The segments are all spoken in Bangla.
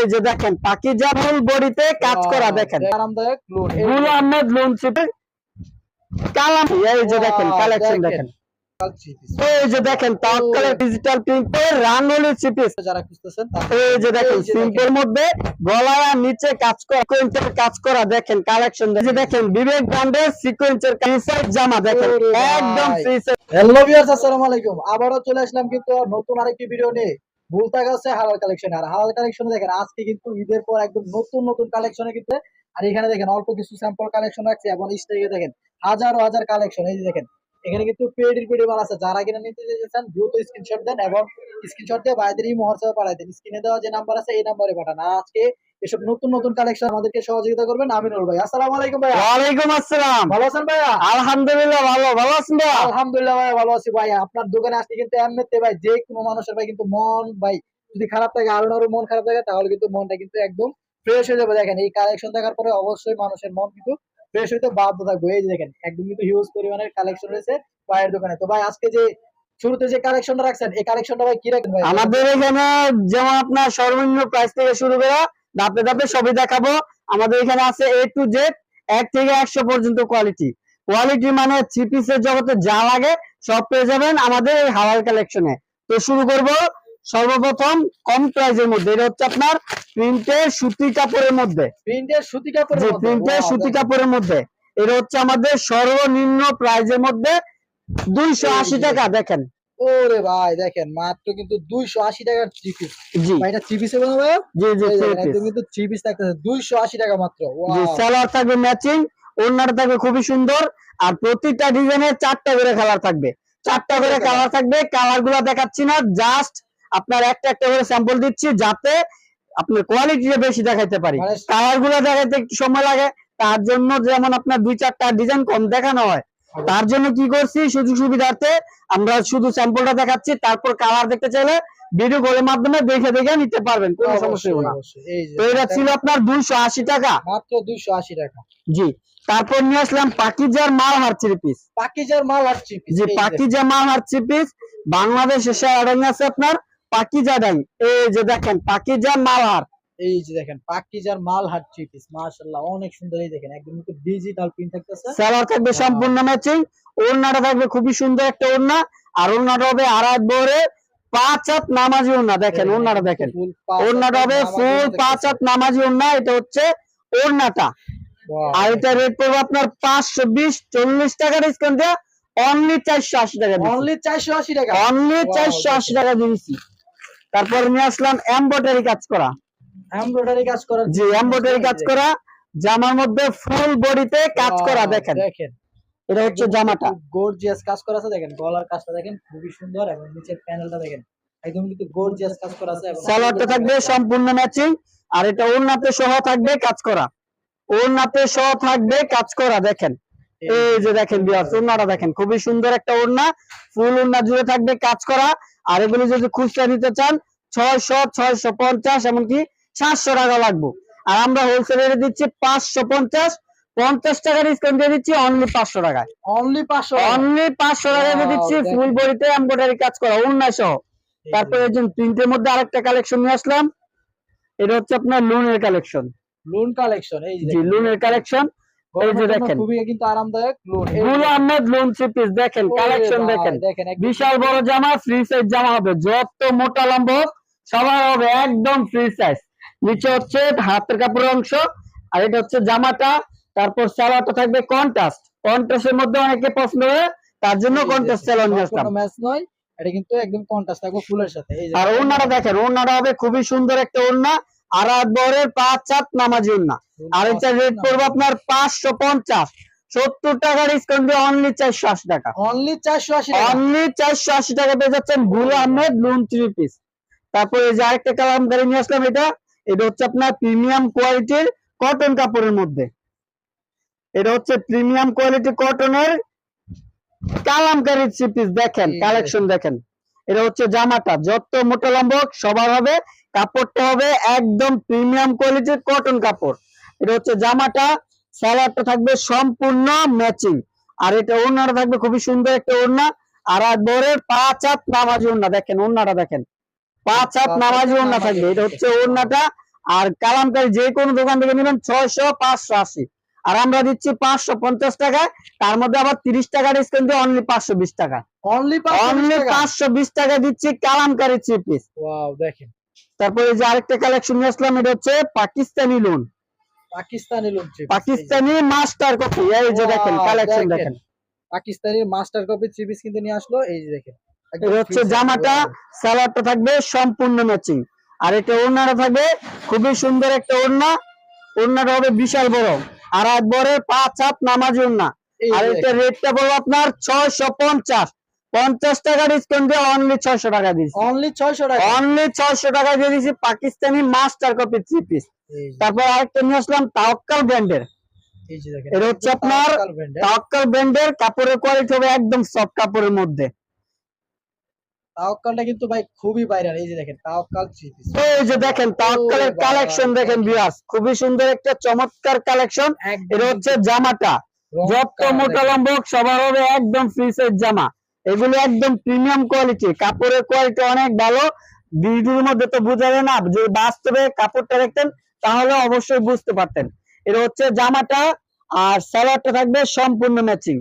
এই যে দেখেন পাকিজা ফুল বডিতে কাজ করা দেখেন। আরামদায়ক গুল আহমেদ লোন চিপে কালাম এই যে দেখেন কালেকশন দেখেন। দেখেন। এই যে দেখেন তাওয়াক্কালের ডিজিটাল প্রিন্টের রাঙ্গলি চিপিস যারা খুঁজতেছেন এই যে দেখেন সিম্পল মধ্যে গলায় আর নিচে কাজ করা কাজ করা দেখেন কালেকশন যে দেখেন বিবেক ব্র্যান্ডের সিকোয়েন্সের ফ্রি জামা দেখেন। একদম ফ্রি হ্যালো ভিউয়ার্স আসসালামু আলাইকুম। আবারও চলে আসলাম কিন্তু নতুন আরেকটি ভিডিও নিয়ে। ভুলতা গেছে হালাল কালেকশন আর হালাল কালেকশন দেখেন, আজকে কিন্তু ঈদের পর একদম নতুন নতুন কালেকশনে কিন্তু আর এখানে দেখেন, অল্প কিছু স্যাম্পল কালেকশন রাখছে এবং স্টেজে দেখেন, হাজার হাজার কালেকশন এই যে দেখেন। এখানে কিন্তু পেডির পেডি মাল আছে। যারা কিনা নিতে চাইছেন, দ্রুত স্ক্রিনশট দেন এবং স্ক্রিনশট দিয়ে বাইদের এই হোয়াটসঅ্যাপে পাঠাই দেন। স্ক্রিনে দেওয়া যে নাম্বার আছে, এই নাম্বারে পাঠান। আর আজকে এসব নতুন নতুন কালেকশন আমাদেরকে সহযোগিতা করবেন আমিনুল ভাই। আসসালামু আলাইকুম ভাইয়া। ওয়ালাইকুম আসসালাম। ভালো আছেন ভাইয়া? আলহামদুলিল্লাহ ভালো। ভালো আছেন ভাই আলহামদুলিল্লাহ ভাই ভালো আছি ভাই আপনার দোকানে আসলে কিন্তু এমনিতে ভাই যে কোনো মানুষের ভাই কিন্তু মন ভাই যদি খারাপ থাকে আরও আরও মন খারাপ থাকে তাহলে কিন্তু মনটা কিন্তু একদম ফ্রেশ হয়ে যাবে। দেখেন এই কালেকশন দেখার পরে অবশ্যই মানুষের মন কিন্তু ফ্রেশ হইতে বাধ্য থাকবে। এই যে দেখেন একদম কিন্তু হিউজ পরিমাণের কালেকশন রয়েছে ভাইয়ের দোকানে। তো ভাই আজকে যে শুরুতে যে কালেকশনটা রাখছেন এই কালেকশনটা ভাই কি রাখবেন ভাই আমাদের এখানে যেমন আপনার সর্বনিম্ন প্রাইস থেকে শুরু করে ধাপে ধাপে সবই দেখাবো। আমাদের এখানে আছে এ টু জেড এক থেকে একশো পর্যন্ত কোয়ালিটি কোয়ালিটি মানে থ্রি পিসের জগতে যা লাগে সব পেয়ে যাবেন আমাদের এই হালাল কালেকশনে তো শুরু করব সর্বপ্রথম কম প্রাইজের মধ্যে। এটা হচ্ছে আপনার প্রিন্টের সুতি কাপড়ের মধ্যে। প্রিন্টের সুতি কাপড়ের মধ্যে। প্রিন্টের সুতি কাপড়ের মধ্যে। এটা হচ্ছে আমাদের সর্বনিম্ন প্রাইজের মধ্যে দুইশো আশি টাকা দেখেন। ওরে ভাই দেখেন মাত্র কিন্তু দুইশো আশি টাকার থ্রি পিস জি। ভাই এটা থ্রি পিসে জি জি। একদম কিন্তু থ্রি পিস থাকতেছে দুইশো আশি টাকা মাত্র. সালোয়ার থাকবে ম্যাচিং থাকবে খুবই সুন্দর আর প্রতিটা ডিজাইনের চারটা করে কালার থাকবে। চারটা করে কালার থাকবে কালারগুলা দেখাচ্ছি না জাস্ট আপনার একটা একটা করে স্যাম্পল দিচ্ছি যাতে আপনার কোয়ালিটিটা বেশি দেখাইতে পারি। মানে- কালারগুলা দেখাইতে একটু সময় লাগে তার জন্য যেমন আপনার দুই চারটা ডিজাইন কম দেখানো হয় তার জন্য কি করছি? সুযোগ সুবিধার্থে আমরা শুধু স্যাম্পলটা দেখাচ্ছি তারপর কালার দেখতে চাইলে ভিডিও কলের মাধ্যমে দেখে দেখে নিতে পারবেন কোনো সমস্যা হবে না। তো এটা ছিল আপনার দুইশো আশি টাকা। মাত্র দুইশো আশি টাকা। জি তারপর নিয়ে আসলাম পাকিজার মাল হার থ্রি পিস পাকিজার মাল আর থ্রি পিস যে। পাকিজা মাল হার থ্রি পিস বাংলাদেশে সেরা আছে আপনার পাকিজা ডাং এই যে দেখেন পাকিজা মাল হার এই যে দেখেন পাকিজার মাল হার থ্রি পিস মাশাআল্লাহ অনেক সুন্দর। এই দেখেন একদম কিন্তু ডিজিটাল প্রিন্ট থাকতেছে। সালোয়ার থাকবে সম্পূর্ণ ম্যাচিং ওড়নাটা থাকবে খুবই সুন্দর একটা ওড়না আর ওড়নাটা হবে আড়াই বরে পাঁচ হাত নামাজি ওড়না। দেখেন ওড়নাটা দেখেন ওড়নাটা হবে ফুল পাঁচ হাত নামাজি ওড়না এটা হচ্ছে ওড়নাটা। আর এটা রেট পড়বে আপনার পাঁচশো বিশ চল্লিশ টাকা ডিসকাউন্ট দেওয়া অনলি চারশো আশি টাকা। অনলি চারশো আশি টাকা? অনলি চারশো আশি টাকা দিয়েছি। তারপর নিয়ে আসলাম এমব্রয়ডারি কাজ করা। এমব্রয়ডারি কাজ করার জি এমব্রয়ডারি কাজ করা জামার মধ্যে ফুল বডিতে কাজ করা দেখেন। দেখেন। এটা হচ্ছে জামাটা। গর্জিয়াস কাজ করা আছে দেখেন। গলার কাজটা দেখেন খুবই সুন্দর এবং নিচের প্যানেলটা দেখেন। একদম কিন্তু গর্জিয়াস কাজ করা আছে এবং সালোয়ারটা থাকবে সম্পূর্ণ ম্যাচিং আর এটা ওড়নাতে সহ থাকবে কাজ করা। ওড়নাতে সহ থাকবে কাজ করা দেখেন। এই যে দেখেন বিয়ার্স ওড়নাটা দেখেন খুবই সুন্দর একটা ওড়না। ফুল ওড়না জুড়ে থাকবে কাজ করা আর এগুলি যদি খুচরা নিতে চান ছয়শো ছয়শো পঞ্চাশ এমনকি সাতশো টাকা লাগবে। আর আমরা হোলসেল রেটে দিচ্ছি পাঁচশো পঞ্চাশ পঞ্চাশ টাকা ডিসকাউন্ট দিয়ে দিচ্ছি অনলি পাঁচশো টাকায়। অনলি পাঁচশো অনলি পাঁচশো টাকা দিয়ে দিচ্ছি। ফুল বডিতে এমব্রয়ডারি কাজ করা ওড়না সহ। তারপরে একজন প্রিন্টের মধ্যে আরেকটা কালেকশন নিয়ে আসলাম। এটা হচ্ছে আপনার লোনের কালেকশন লোন কালেকশন এই যে। লোনের কালেকশন এই যে দেখেন। খুবই কিন্তু আরামদায়ক lawn. Gul Ahmed lawn three দেখেন কালেকশন দেখেন। বিশাল বড় জামা ফ্রি সাইজ জামা হবে যত মোটা লম্বা সবার হবে একদম ফ্রি সাইজ নিচে হচ্ছে হাতের কাপড়ের অংশ আর এটা হচ্ছে জামাটা তারপর সালোয়ারটা থাকবে কন্ট্রাস্ট কন্ট্রাস্টের মধ্যে অনেকে পছন্দ হয় তার জন্য কন্ট্রাস্ট নিয়ে আসলাম। ম্যাচ নয় এটা কিন্তু একদম কন্ট্রাস্ট থাকবে ফুলের সাথে। আর দেখেন, ওড়নাটা দেখেন ওড়নাটা হবে খুবই সুন্দর একটা ওড়না আর আট বরের পাঁচ চাপ নামাজি ওড়না। আর এটা রেট পড়বে আপনার পাঁচশো পঞ্চাশ। সত্তর টাকা ডিসকাউন্ট দিয়ে অনলি চারশো আশি টাকা। অনলি চারশো আশি অনলি চারশো আশি টাকা পেয়ে যাচ্ছেন গুল আহমেদ লুন থ্রি পিস তারপরে এই যে আরেকটা গাড়ি নিয়ে আসলাম এটা এটা হচ্ছে আপনার প্রিমিয়াম কোয়ালিটির কটন কাপড়ের মধ্যে। এটা হচ্ছে প্রিমিয়াম কোয়ালিটি কটনের কালামকারী পিস দেখেন কালেকশন দেখেন। এটা হচ্ছে জামাটা যত মোটা লম্বা সবার হবে কাপড়টা হবে একদম প্রিমিয়াম কোয়ালিটির কটন কাপড়। এটা হচ্ছে জামাটা সালোয়ারটা থাকবে সম্পূর্ণ ম্যাচিং আর এটা ওড়নাটা থাকবে খুবই সুন্দর একটা ওড়না। আর আর বরের পাঁচ হাত নামাজি ওড়না দেখেন ওড়নাটা দেখেন। পাঁচ হাত নামাজি ওড়না থাকবে এটা হচ্ছে ওড়নাটা। আর কালামকারী যে কোনো দোকান থেকে নেবেন ছয়শো পাঁচশো আশি। আর আমরা দিচ্ছি পাঁচশো পঞ্চাশ টাকায় তার মধ্যে আবার তিরিশ টাকা ডিসকাউন্ট দিয়ে অনলি পাঁচশো বিশ টাকা। অনলি অনলি পাঁচশো বিশ টাকা দিচ্ছি কালামকারী থ্রি পিস দেখেন। তারপরে যে আরেকটা কালেকশন নিয়ে আসলাম এটা হচ্ছে পাকিস্তানি লোন পাকিস্তানি লুচি পাকিস্তানি মাস্টার কপি এই যে দেখেন কালেকশন দেখেন। Pakistani master copy three piece কিন্তু নিয়ে আসলো এই যে দেখেন। হচ্ছে জামাটা. সালোয়ারটা থাকবে সম্পূর্ণ ম্যাচিং আর এটা ওড়নাটা থাকবে খুবই সুন্দর একটা ওড়না। ওড়নাটা হবে বিশাল বড়। আর একবারে পাঁচ হাত নামাজি ওড়না। আর এটা রেটটা পড়বে আপনার ছয়শো পঞ্চাশ। পঞ্চাশ টাকা ডিসকাউন্ট দিয়ে অনলি ছয়শো টাকা দিচ্ছি অনলি ছয়শো টাকা। অনলি ছয়শো টাকা দিয়ে দিচ্ছি Pakistani master copy three piece তারপর আরেকটা নিয়ে আসলাম তাওয়াক্কাল ব্র্যান্ডের এটা হচ্ছে আপনার এর। ব্র্যান্ডের কাপড়ের কোয়ালিটি হবে একদম সফট কাপড়ের মধ্যে। তাওয়াক্কালটা কিন্তু ভাই খুবই ভাইরাল এই যে দেখেন তাওয়াক্কাল থ্রি পিস এই যে দেখেন তাওয়াক্কালের কালেকশন দেখেন ভিউয়ার্স খুবই সুন্দর একটা চমৎকার কালেকশন এটা হচ্ছে জামাটা। যত মোটা লম্বা সবার হবে একদম ফ্রি সাইজ জামা। এগুলো একদম প্রিমিয়াম কোয়ালিটি কাপড়ের কোয়ালিটি অনেক ভালো। ভিডিওর মধ্যে তো বোঝা যায় না যদি বাস্তবে কাপড়টা দেখতেন তাহলে অবশ্যই বুঝতে পারতেন। এটা হচ্ছে জামাটা আর সালোয়ারটা থাকবে সম্পূর্ণ ম্যাচিং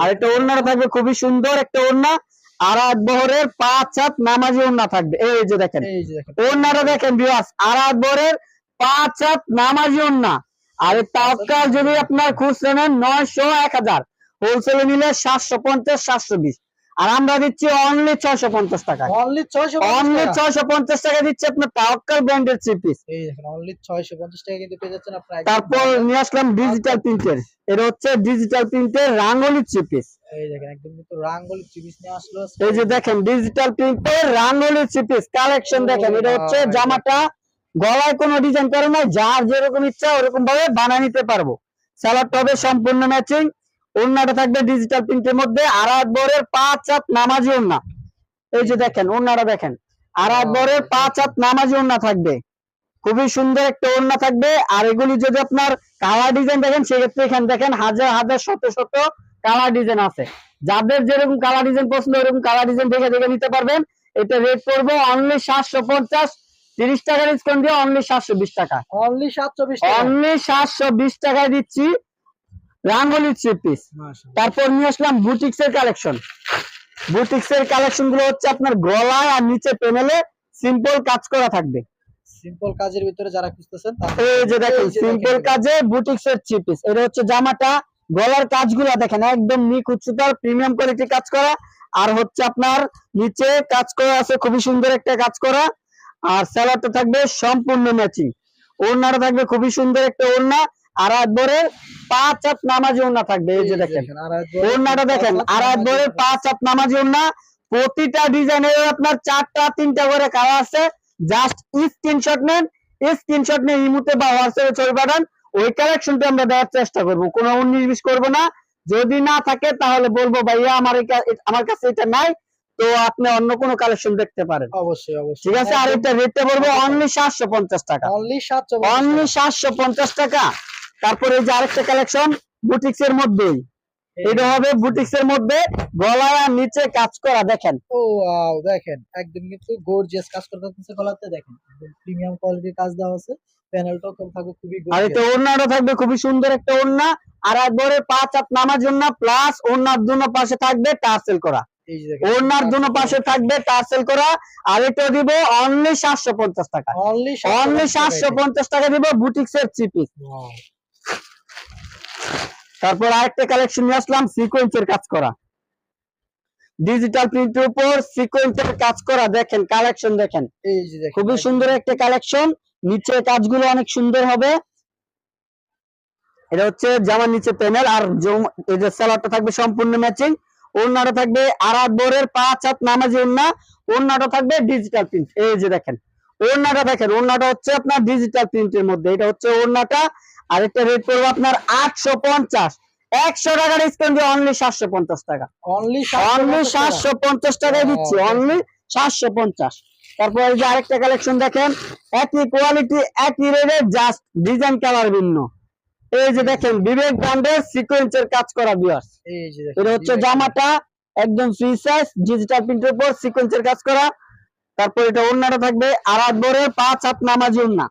আর একটা ওড়নাটা থাকবে খুবই সুন্দর একটা ওড়না। আর এক বহরের পাঁচ সাত নামাজি ওড়না থাকবে। এই যে দেখেন। ওনারা দেখেন। ওড়নাটা আর এক বহরের পাঁচ সাত নামাজি ওড়না। আর তাওকাল যদি আপনার খুচরা নেন নয়শো এক হাজার। হোলসেলে নিলে সাতশো পঞ্চাশ সাতশো বিশ। আর আমরা দিচ্ছি অনলি ছয়শো পঞ্চাশ টাকা। অনলি ছয়শো অনলি ছয়শো পঞ্চাশ টাকা দিচ্ছি আপনার তাওকাল ব্র্যান্ডের থ্রি পিস অনলি ছয়শো পঞ্চাশ টাকা কিন্তু পেয়ে যাচ্ছেন আপনার তারপর নিয়ে আসলাম ডিজিটাল প্রিন্টের এটা হচ্ছে ডিজিটাল প্রিন্টের রাঙ্গলি থ্রি পিস এই দেখেন একদম কিন্তু রাঙ্গলি থ্রি পিস নিয়ে আসলো এই যে দেখেন ডিজিটাল প্রিন্টের রাঙ্গলি থ্রি পিস কালেকশন দেখেন এটা হচ্ছে জামাটা। গলায় কোনো ডিজাইন করে নাই যার যেরকম ইচ্ছা ওরকম ভাবে বানিয়ে নিতে পারব। সালোয়ারটা হবে সম্পূর্ণ ম্যাচিং ওড়নাটা থাকবে ডিজিটাল প্রিন্টের মধ্যে আর বরের পাঁচ হাত নামাজি ওড়না। এই যে দেখেন ওড়নাটা দেখেন আর বরের পাঁচ হাত নামাজি ওড়না থাকবে। খুবই সুন্দর একটা ওড়না থাকবে আর এগুলি যদি আপনার কালার ডিজাইন দেখেন সেক্ষেত্রে এখানে দেখেন হাজার হাজার শত শত কালার ডিজাইন আছে। যাদের যেরকম কালার ডিজাইন পছন্দ ওরকম কালার ডিজাইন দেখে দেখে নিতে পারবেন। এটা রেট পড়বে অনলি সাতশো পঞ্চাশ তিরিশ টাকা ডিসকাউন্ট দিয়ে অনলি সাতশো বিশ টাকা। অনলি সাতশো বিশ টাকা। অনলি সাতশো বিশ টাকায় দিচ্ছি। রাঙ্গলি থ্রি পিস তারপর নিয়ে আসলাম বুটিক্স এর কালেকশন বুটিক্স এর কালেকশনগুলো হচ্ছে আপনার গলায় আর নিচে প্যানেলে সিম্পল কাজ করা থাকবে। সিম্পল কাজের ভিতরে যারা খুঁজতেছেন এই যে দেখেন সিম্পল কাজে বুটিক্স এর থ্রি পিস এটা হচ্ছে জামাটা গলার কাজগুলো দেখেন একদম নিখুঁত সুতার প্রিমিয়াম কোয়ালিটি কাজ করা। আর হচ্ছে আপনার নিচে কাজ করা আছে খুবই সুন্দর একটা কাজ করা। আর স্যালাডটা থাকবে সম্পূর্ণ ম্যাচিং ওড়নাটা থাকবে খুবই সুন্দর একটা ওড়না। আর একবারে পাঁচ হাত নামাজি থাকবে এই যে দেখেন। ওড়নাটা দেখেন আর একবারে পাঁচ হাত নামাজি ওড়না প্রতিটা ডিজাইনের আপনার চারটা তিনটা করে কালার আছে। জাস্ট স্ক্রিনশট নেন স্ক্রিনশট নিয়ে ইমুতে বা হোয়াটসঅ্যাপে ছবি পাঠান ওই কালেকশনটা আমরা দেওয়ার চেষ্টা করব কোনো উনিশ বিশ করব না। যদি না থাকে তাহলে বলব ভাইয়া আমার আমার কাছে এটা নাই। তো আপনি অন্য কোনো কালেকশন দেখতে পারেন। অবশ্যই অবশ্যই। ঠিক আছে? আর এটা রেটটা বলব অনলি সাতশো পঞ্চাশ টাকা। অনলি সাতশো অনলি সাতশো পঞ্চাশ টাকা। তারপরে এই যে আরেকটা কালেকশন বুটিক্স এর মধ্যেই। এটা হবে বুটিক্স এর মধ্যে গলায় আর নিচে কাজ করা দেখেন। ও ওয়াও দেখেন একদম কিন্তু গর্জিয়াস কাজ করতে হচ্ছে গলাতে দেখেন। প্রিমিয়াম কোয়ালিটির কাজ দেওয়া আছে প্যানেলটাও থাকবে খুবই আর এটা। ওড়নাটা থাকবে খুবই সুন্দর একটা ওড়না। আর একবারে পাঁচ হাত নামার জন্য প্লাস ওড়নার দুনো পাশে থাকবে টার্সেল করা। ওড়নার দুনো পাশে থাকবে টার্সেল করা। আর এটা দিব অনলি সাতশো পঞ্চাশ টাকা। অনলি অনলি সাতশো পঞ্চাশ টাকা দিব বুটিক্স এর চিপি তারপর আরেকটা কালেকশন নিয়ে আসলাম সিকোয়েন্সের কাজ করা। ডিজিটাল প্রিন্টের উপর সিকোয়েন্সের কাজ করা দেখেন কালেকশন দেখেন। এই যে দেখেন খুবই সুন্দর একটা কালেকশন নিচে কাজগুলো অনেক সুন্দর হবে। এটা হচ্ছে জামার নিচে প্যানেল আর এই যে সালোয়ারটা থাকবে সম্পূর্ণ ম্যাচিং ওড়নাটা থাকবে আড়াত বোরের পাঁচ হাত নামাজি ওড়না ওড়নাটা থাকবে ডিজিটাল প্রিন্ট এই যে দেখেন ওড়নাটা দেখেন ওড়নাটা হচ্ছে আপনার ডিজিটাল প্রিন্টের মধ্যে। এটা হচ্ছে ওড়নাটা আর একটা রেট করব আপনার আটশো পঞ্চাশ। একশো টাকা ডিসকাউন্ট দিয়ে অনলি সাতশো পঞ্চাশ টাকা। অনলি অনলি সাতশো পঞ্চাশ টাকায় দিচ্ছি অনলি সাতশো পঞ্চাশ। তারপর এই যে আরেকটা কালেকশন দেখেন একই কোয়ালিটি একই রেটে জাস্ট ডিজাইন কালার ভিন্ন। এই যে দেখেন বিবেক ব্র্যান্ডের সিকোয়েন্সের কাজ করা বিয়ার্স এটা হচ্ছে জামাটা একদম ফ্রি সাইজ ডিজিটাল প্রিন্টের উপর সিকোয়েন্সের কাজ করা। তারপর এটা ওড়নাটা থাকবে আড়াত বরের পাঁচ হাত নামাজি ওড়না।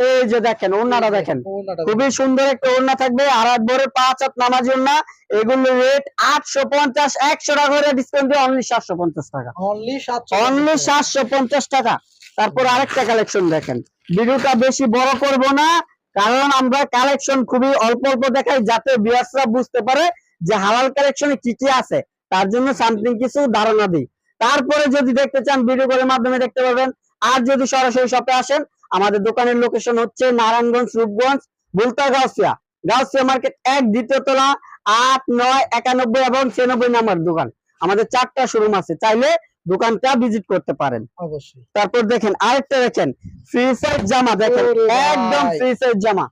এই যে দেখেন ওড়নাটা দেখেন। খুবই সুন্দর একটা ওড়না থাকবে। আর এক ভরে পাঁচ হাত নামাজ ওড়না। এগুলো রেট আটশো পঞ্চাশ একশো টাকা করে ডিসকাউন্ট দিয়ে অনলি সাতশো পঞ্চাশ টাকা। অনলি সাতশো অনলি সাতশো পঞ্চাশ টাকা। তারপর আরেকটা কালেকশন দেখেন। ভিডিওটা বেশি বড় করব না কারণ আমরা কালেকশন খুবই অল্প অল্প দেখাই যাতে বিয়াসরা বুঝতে পারে যে হালাল কালেকশনে কি কি আছে। তার জন্য সামথিং কিছু ধারণা দিই। তারপরে যদি দেখতে চান ভিডিও কলের মাধ্যমে দেখতে পাবেন আর যদি সরাসরি শপে আসেন আমাদের দোকানের লোকেশন হচ্ছে নারায়ণগঞ্জ রূপগঞ্জ বুলতা গাউসিয়া। গাউসিয়া মার্কেট এক দ্বিতীয় তলা আট নয় একানব্বই এবং ছিয়ানব্বই নাম্বার দোকান। আমাদের চারটা শোরুম আছে চাইলে দোকানটা ভিজিট করতে পারেন। অবশ্যই। তারপর দেখেন আরেকটা দেখেন ফ্রি সাইজ জামা দেখেন একদম ফ্রি সাইজ জামা।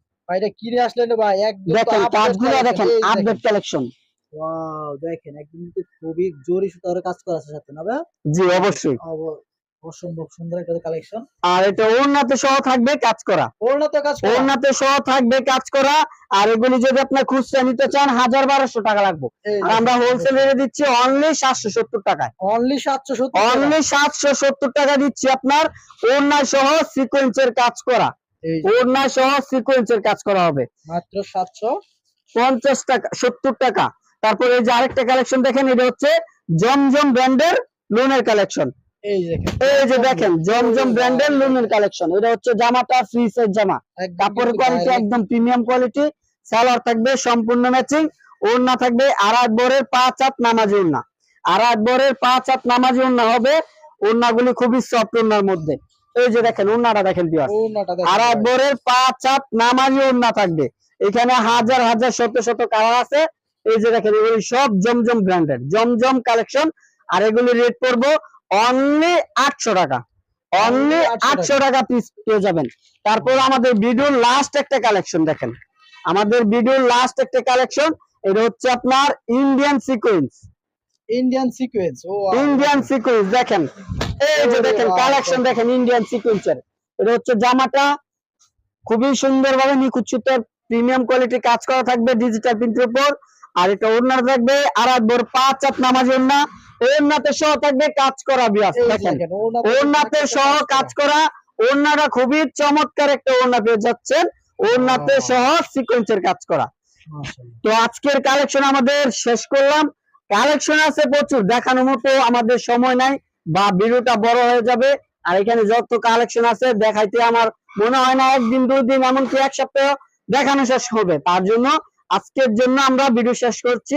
কিনে আসলেন রে ভাই একদম দেখেন কাজগুলো দেখেন আপডেট কালেকশন ওয়াও দেখেন। একদম খুবই জরি সুতার কাজ করা আছে সাথে না ভাই? জি অবশ্যই। অব- অসম্ভব সুন্দর একটা কালেকশন আর এটা ওড়নাতে সহ থাকবে কাজ করা। ওড়না তো কাজ করা। ওড়নাতে সহ থাকবে কাজ করা। আর এগুলি যদি আপনার খুচরা নিতে চান হাজার বারোশো টাকা লাগবে। আর আমরা হোলসেল রেটে দিচ্ছি অনলি সাতশো সত্তর টাকায়। অনলি সাতশো সত্তর অনলি সাতশো সত্তর টাকা দিচ্ছি আপনার। ওড়না সহ সিকোয়েন্সের কাজ করা। ওড়না সহ সিকোয়েন্সের কাজ করা হবে। মাত্র সাতশো পঞ্চাশ টাকা সত্তর টাকা। তারপরে এই যে আরেকটা কালেকশন দেখেন এটা হচ্ছে জমজম ব্র্যান্ডের লোনের কালেকশন এই যে দেখেন। জমজম ব্র্যান্ডের লোনের কালেকশন এটা হচ্ছে জামাটা ফ্রি সাইজ জামা। কাপড়ের কোয়ালিটি একদম প্রিমিয়াম কোয়ালিটি সালোয়ার থাকবে সম্পূর্ণ ম্যাচিং ওড়না থাকবে আড়াই বরের পাঁচ হাত নামাজি ওড়না। আড়াই বরের পাঁচ হাত নামাজি ওড়না হবে ওড়নাগুলি খুবই সফট ওড়নার মধ্যে। এই যে দেখেন ওড়নাটা দেখেন দেখেন আড়াই বরের পাঁচ হাত নামাজি ওড়না থাকবে। এখানে হাজার হাজার শত শত কালার আছে। এই যে দেখেন এগুলি সব জমজম ব্র্যান্ডের। জমজম কালেকশন আর এগুলি রেট পড়ব অনলি আটশো টাকা। অনলি আটশো টাকা। পিস পেয়ে যাবেন। তারপর আমাদের ভিডিওর লাস্ট একটা কালেকশন দেখেন। আমাদের ভিডিওর লাস্ট একটা কালেকশন এটা হচ্ছে আপনার ইন্ডিয়ান সিকোয়েন্স ইন্ডিয়ান সিকোয়েন্স ও ইন্ডিয়ান সিকোয়েন্স দেখেন। এই যে দেখেন। কালেকশন দেখেন ইন্ডিয়ান সিকোয়েন্সের এটা হচ্ছে জামাটা। খুবই সুন্দরভাবে নিখুঁত সুতার প্রিমিয়াম কোয়ালিটি কাজ করা থাকবে ডিজিটাল প্রিন্টের উপর। আর এটা ওড়না থাকবে আর একবার পাঁচ চাপ নামাজ ওড়না। ওড়নাতে সহ থাকবে কাজ করা বিয়াস দেখেন। ওড়নাতে সহ কাজ করা। ওড়নাটা খুবই চমৎকার একটা ওড়না পেয়ে যাচ্ছেন ওড়নাতে সহ সিকোয়েন্সের কাজ করা। তো আজকের কালেকশন আমাদের শেষ করলাম। কালেকশন আছে প্রচুর দেখানোর মতো আমাদের সময় নাই বা ভিডিওটা বড় হয়ে যাবে। আর এখানে যত কালেকশন আছে দেখাইতে আমার মনে হয় না একদিন দুই দিন এমনকি এক সপ্তাহ দেখানো শেষ হবে। তার জন্য আজকের জন্য আমরা ভিডিও শেষ করছি।